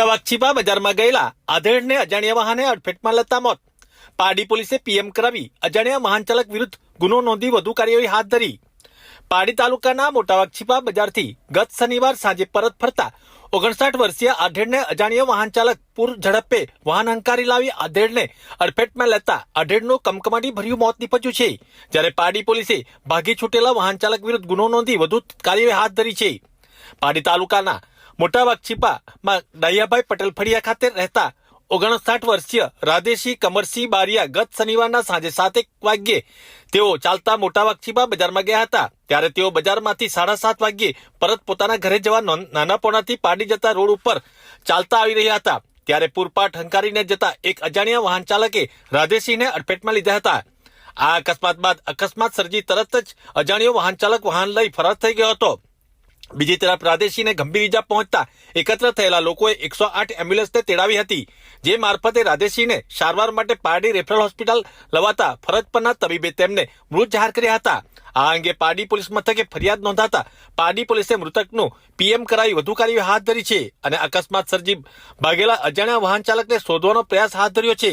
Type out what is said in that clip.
મોટા બજારમાં ગયેલા આધેડને અજાણ્યા વાહને અડફેટમાં લેતા મોત. પારડી પોલીસે પીએમ કરાવી અજાણ્યા વાહન ચાલક વિરુદ્ધ ગુનો નોંધી વધુ કાર્યવાહી હાથ ધરી. પારડી તાલુકાના મોટા વાઘછીપા બજારથી ગત શનિવાર સાંજે પરત ફરતા ઓગણસાઠ વર્ષીય આધેડને અજાણ્યો વાહન ચાલક પૂર ઝડપે વાહન હંકારી લાવી આધેડને અડફેટમાં લેતા આધેડનું કમકમાટી ભર્યું મોત નીપજ્યું છે, જ્યારે પારડી પોલીસે ભાગી છૂટેલા વાહન ચાલક વિરુદ્ધ ગુનો નોંધી વધુ કાર્યવાહી હાથ ધરી છે. પારડી તાલુકાના મોટા છીપામાં ડાયાભાઈ પટેલ ફળિયા ખાતે રહેતા ઓગણસાઠ વર્ષીય રાધેશી, કમરસિંહ બારિયા ગત શનિવારના સાંજે સાતેક વાગ્યે તેઓ ચાલતા મોટા છીપા બજારમાં ગયા હતા. ત્યારે તેઓ બજારમાંથી સાડા સાત વાગ્યે પરત પોતાના ઘરે જવા નોન- નાનાપોણાથી પાડી જતા રોડ ઉપર ચાલતા આવી રહ્યા હતા. ત્યારે પૂરપાટ હંકારીને જતા એક અજાણ્યા વાહન ચાલકે રાધેશિંહને અડફેટમાં લીધા હતા. આ અકસ્માત બાદ અકસ્માત સર્જી તરત જ અજાણ્યો વાહન ચાલક વાહન લઈ ફરાર થઈ ગયો હતો. બીજી તરફ રાધેશીને ગંભીર ઈજા પહોંચતા એકત્ર થયેલા લોકોએ એકસો આઠ એમ્બ્યુલન્સને તેડાવી હતી, જે મારફતે રાધેશીને સારવાર માટે પારડી રેફરલ હોસ્પિટલ લવાતા ફરજ પરના તબીબે તેમને મૃત જાહેર કર્યા હતા. આ અંગે પારડી પોલીસ મથકે ફરિયાદ નોંધાતા પારડી પોલીસે મૃતકનું પીએમ કરાવી વધુ કાર્યવાહી હાથ ધરી છે અને અકસ્માત સર્જી ભાગેલા અજાણ્યા વાહન ચાલકને શોધવાનો પ્રયાસ હાથ ધર્યો છે.